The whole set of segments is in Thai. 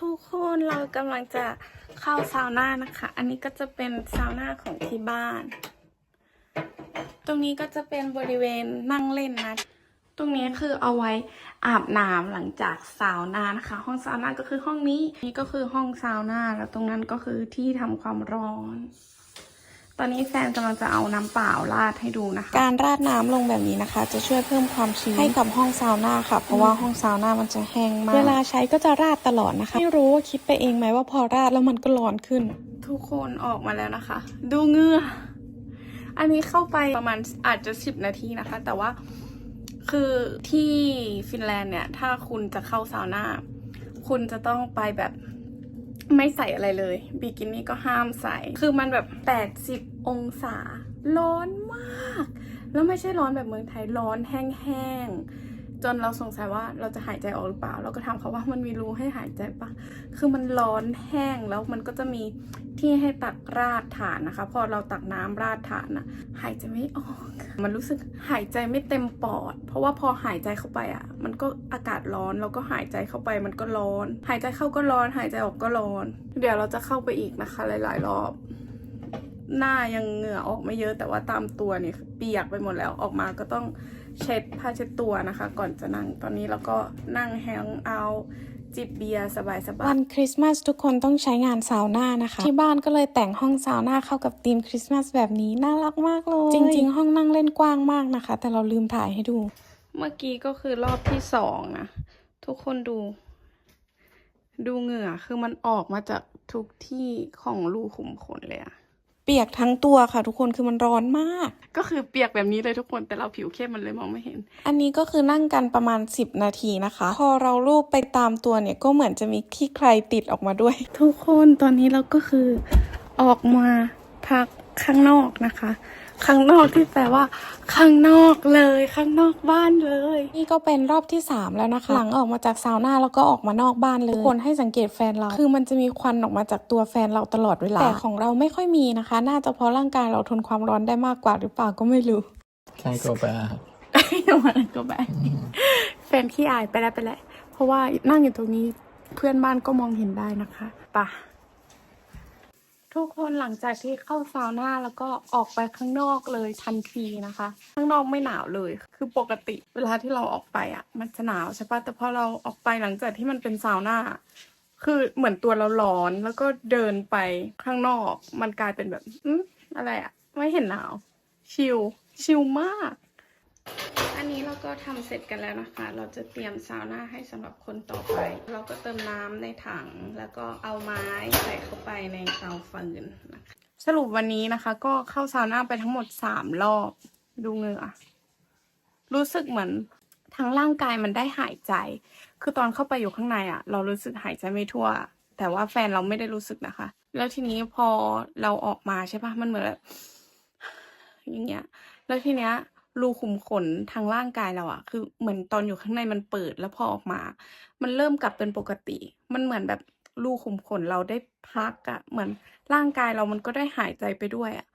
ทุกคนเรากำลังจะเข้าซาวน่านะคะ อันนี้ก็จะเป็นซาวน่าของที่บ้าน ตรงนี้ก็จะเป็นบริเวณนั่งเล่นนะ ตรงนี้คือเอาไว้อาบน้ำหลังจากซาวน่านะคะ ห้องซาวน่าก็คือห้องนี้ นี่ก็คือห้องซาวน่าแล้วตรงนั้นก็คือที่ทำความร้อน ตอนนี้แฟนกำลังจะเอาน้ำเปล่าราดให้ดูนะคะ การราดน้ำลงแบบนี้นะคะ จะช่วยเพิ่มความชื้นให้กับห้องซาวน่าค่ะ เพราะว่าห้องซาวน่ามันจะแห้งมาก เวลาใช้ก็จะราดตลอดนะคะ ไม่รู้ว่าคิดไปเองไหมว่าพอราดแล้วมันก็ร้อนขึ้น ทุกคนออกมาแล้วนะคะ ดูเหงื่ออันนี้เข้าไปประมาณอาจจะสิบนาทีนะคะ แต่ว่าคือที่ฟินแลนด์เนี่ย ถ้าคุณจะเข้าซาวน่าคุณจะต้องไปแบบไม่ใส่อะไรเลยบิกินี่ก็ห้ามใส่ คือมันแบบ80 องศา ร้อนมาก แล้วไม่ใช่ร้อนแบบเมืองไทย ร้อนแห้งๆ จนเราสงสัยว่าเราจะหายใจออกหรือเปล่า เราก็ถามเขาว่ามันมีรูให้หายใจปะ คือมันร้อนแห้งแล้วมันก็จะมีที่ให้ตักราดฐานนะคะ พอเราตักน้ำราดฐานนะหายใจไม่ออก มันรู้สึกหายใจไม่เต็มปอด เพราะว่าพอหายใจเข้าไปอะมันก็อากาศร้อนแล้วก็หายใจเข้าไปมันก็ร้อน หายใจเข้าก็ร้อน หายใจออกก็ร้อน เดี๋ยวเราจะเข้าไปอีกนะคะหลาย ๆ รอบ หน้ายังเหงื่อออกไม่เยอะแต่ว่าตามตัวเนี่ยเปียกไปหมดแล้วออกมาก็ต้องเช็ดผ้าเช็ดตัวนะคะ ก่อนจะนั่งตอนนี้เราก็นั่งแฮงเอาท์จิบเบียร์สบายๆวันคริสต์มาสทุกคนต้องใช้งานซาวน่านะคะ ที่บ้านก็เลยแต่งห้องซาวน่าเข้ากับธีมคริสต์มาสแบบนี้น่ารักมากเลย จริง ๆ ห้องนั่งเล่นกว้างมากนะคะ แต่เราลืมถ่ายให้ดู เมื่อกี้ก็คือรอบที่สองนะทุกคนดู ดูเหงื่อคือมันออกมาจากทุกที่ของรูขุมขนเลยอะ เปียกทั้งตัวค่ะ ทุกคนคือมันร้อนมาก ก็คือเปียกแบบนี้เลยทุกคนแต่เราผิวเข้มมันเลยมองไม่เห็น อันนี้ก็คือนั่งกันประมาณ 10 นาทีนะคะ พอเราลูบไปตามตัวเนี่ยก็เหมือนจะมีขี้ใครติดออกมาด้วย ทุกคนตอนนี้เราก็คือออกมาพักข้างนอกนะคะ ข้างนอกที่แปลว่า ข้างนอกเลย ข้างนอกบ้านเลย นี่ก็เป็นรอบที่ 3 แล้วนะคะ หลังออกมาจากซาวน่าแล้วก็ออกมานอกบ้านเลยทุกคนให้สังเกตแฟนเรา คือมันจะมีควันออกมาจากตัวแฟนเราตลอดเวลาแต่ของเราไม่ค่อยมีนะคะ น่าจะเพราะร่างกายเราทนความร้อนได้มากกว่าหรือเปล่าก็ไม่รู้ Kan gå bär. วันก็แบบแฟนขี้อายไปแล้วไปแล้วเพราะว่านั่งอยู่ตรงนี้เพื่อนบ้านก็มองเห็นได้นะคะไปะ ทุกคนหลังจากที่เข้าซาวน่าแล้วก็ออกไปข้างนอกเลยทันทีนะคะ ข้างนอกไม่หนาวเลย คือปกติเวลาที่เราออกไปอะ มันจะหนาวใช่ปะแต่พอเราออกไปหลังจากที่มันเป็นซาวน่าคือเหมือนตัวเราร้อนแล้วก็เดินไปข้างนอก มันกลายเป็นแบบอืมอะไรอะ ไม่เห็นหนาว ชิลชิลมาก อันนี้เราก็ทำเสร็จกันแล้วนะคะ เราจะเตรียมซาวน่าให้สำหรับคนต่อไป เราก็เติมน้ำในถัง แล้วก็เอาไม้ใส่เข้าไปในเตาฟืนนะคะ สรุปวันนี้นะคะ ก็เข้าซาวน่าไปทั้งหมดสามรอบ ดูเหงื่อ รู้สึกเหมือนทั้งร่างกายมันได้หายใจ คือตอนเข้าไปอยู่ข้างในอะ่ะ เรารู้สึกหายใจไม่ทั่ว แต่ว่าแฟนเราไม่ได้รู้สึกนะคะ แล้วทีนี้พอเราออกมาใช่ปะมันเหมือนแบบอย่างเงี้ย แล้วทีเนี้ย รูขุมขนทางร่างกายเราอะคือเหมือนตอนอยู่ข้างในมันเปิดแล้วพอออกมา มันเริ่มกลับเป็นปกติ มันเหมือนแบบรูขุมขนเราได้พักอะเหมือนร่างกายเรามันก็ได้หายใจไปด้วยอะ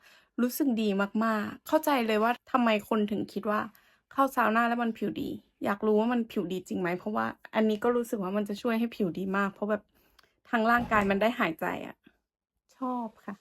รู้สึกดีมากๆ เข้าใจเลยว่าทำไมคนถึงคิดว่าเข้าซาวน่าแล้วมันผิวดี อยากรู้ว่ามันผิวดีจริงไหมเพราะว่าอันนี้ก็รู้สึกว่ามันจะช่วยให้ผิวดีมาก เพราะแบบทางร่างกายมันได้หายใจอะชอบค่ะ